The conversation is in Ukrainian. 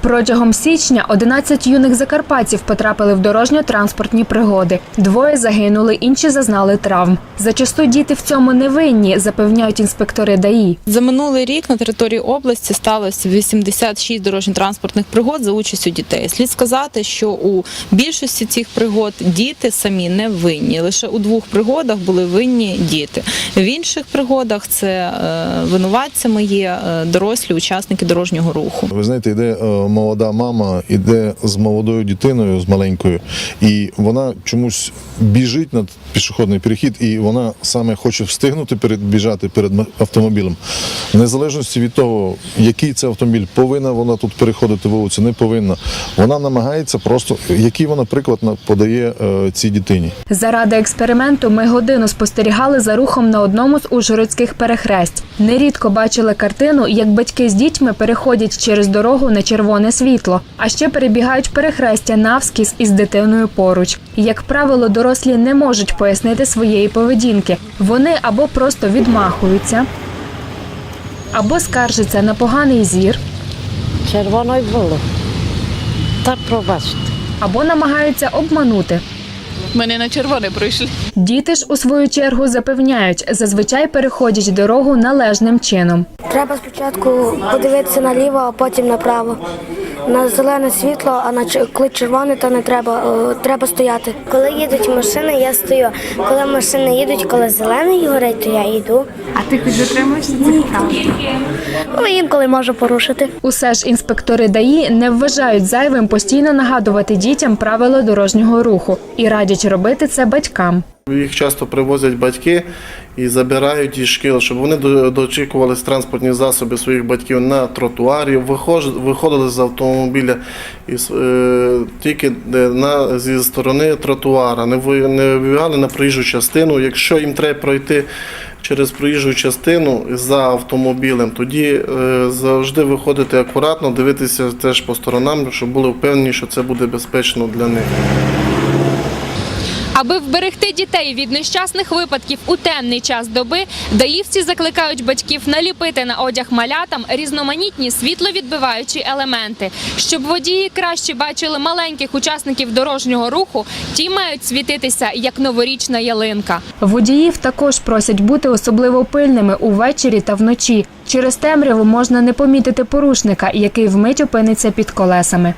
Протягом січня 11 юних закарпатців потрапили в дорожньо-транспортні пригоди. Двоє загинули, інші зазнали травм. Зачасту діти в цьому не винні, запевняють інспектори ДАІ. За минулий рік на території області сталося 86 дорожньо-транспортних пригод за участю дітей. Слід сказати, що у більшості цих пригод діти самі не винні. Лише у двох пригодах були винні діти. В інших пригодах це е, винуватцями є е, дорослі учасники дорожнього руху. Ви знаєте, йде е, молода мама, іде з молодою дитиною, з маленькою, і вона чомусь біжить на пішохідний перехід, і вона саме хоче встигнути перебіжати перед автомобілем. Незалежності від того, який це автомобіль, повинна вона тут переходити вулицю, не повинна. Вона намагається просто, який вона приклад подає е, цій дитині. Заради експерименту ми годину спостерігали за рухом на одному з ужгородських перехресть. Нерідко бачили картину, як батьки з дітьми переходять через дорогу на червоне світло, а ще перебігають перехрестя навскіз із дитиною поруч. Як правило, дорослі не можуть пояснити своєї поведінки. Вони або просто відмахуються, або скаржиться на поганий зір, Червоної було. Так пробачте. або намагаються обманути. Ми не на червоне пройшли. Діти ж у свою чергу запевняють, зазвичай переходять дорогу належним чином. Треба спочатку подивитися наліво, а потім направо. На зелене світло, а на коли червоне, то не треба, е, треба стояти. Коли їдуть машини, я стою. Коли машини їдуть, коли зелений горить, то я йду. А ти хоч дотримуєшся цих правил? Ну, інколи можу порушити. Усе ж інспектори ДАІ не вважають зайвим постійно нагадувати дітям правила дорожнього руху і радять робити це батькам. Їх часто привозять батьки і забирають із шкіл, щоб вони до- дочікувались транспортні засоби своїх батьків на тротуарі, виходили з автомобіля і е, тільки на, зі сторони тротуара, не вибігали на проїжджу частину. Якщо їм треба пройти через проїжджу частину за автомобілем, тоді е, завжди виходити акуратно, дивитися теж по сторонам, щоб були впевнені, що це буде безпечно для них. Аби вберегти дітей від нещасних випадків у темний час доби, даївці закликають батьків наліпити на одяг малятам різноманітні світловідбиваючі елементи. Щоб водії краще бачили маленьких учасників дорожнього руху, ті мають світитися як новорічна ялинка. Водіїв також просять бути особливо пильними увечері та вночі. Через темряву можна не помітити порушника, який вмить опиниться під колесами.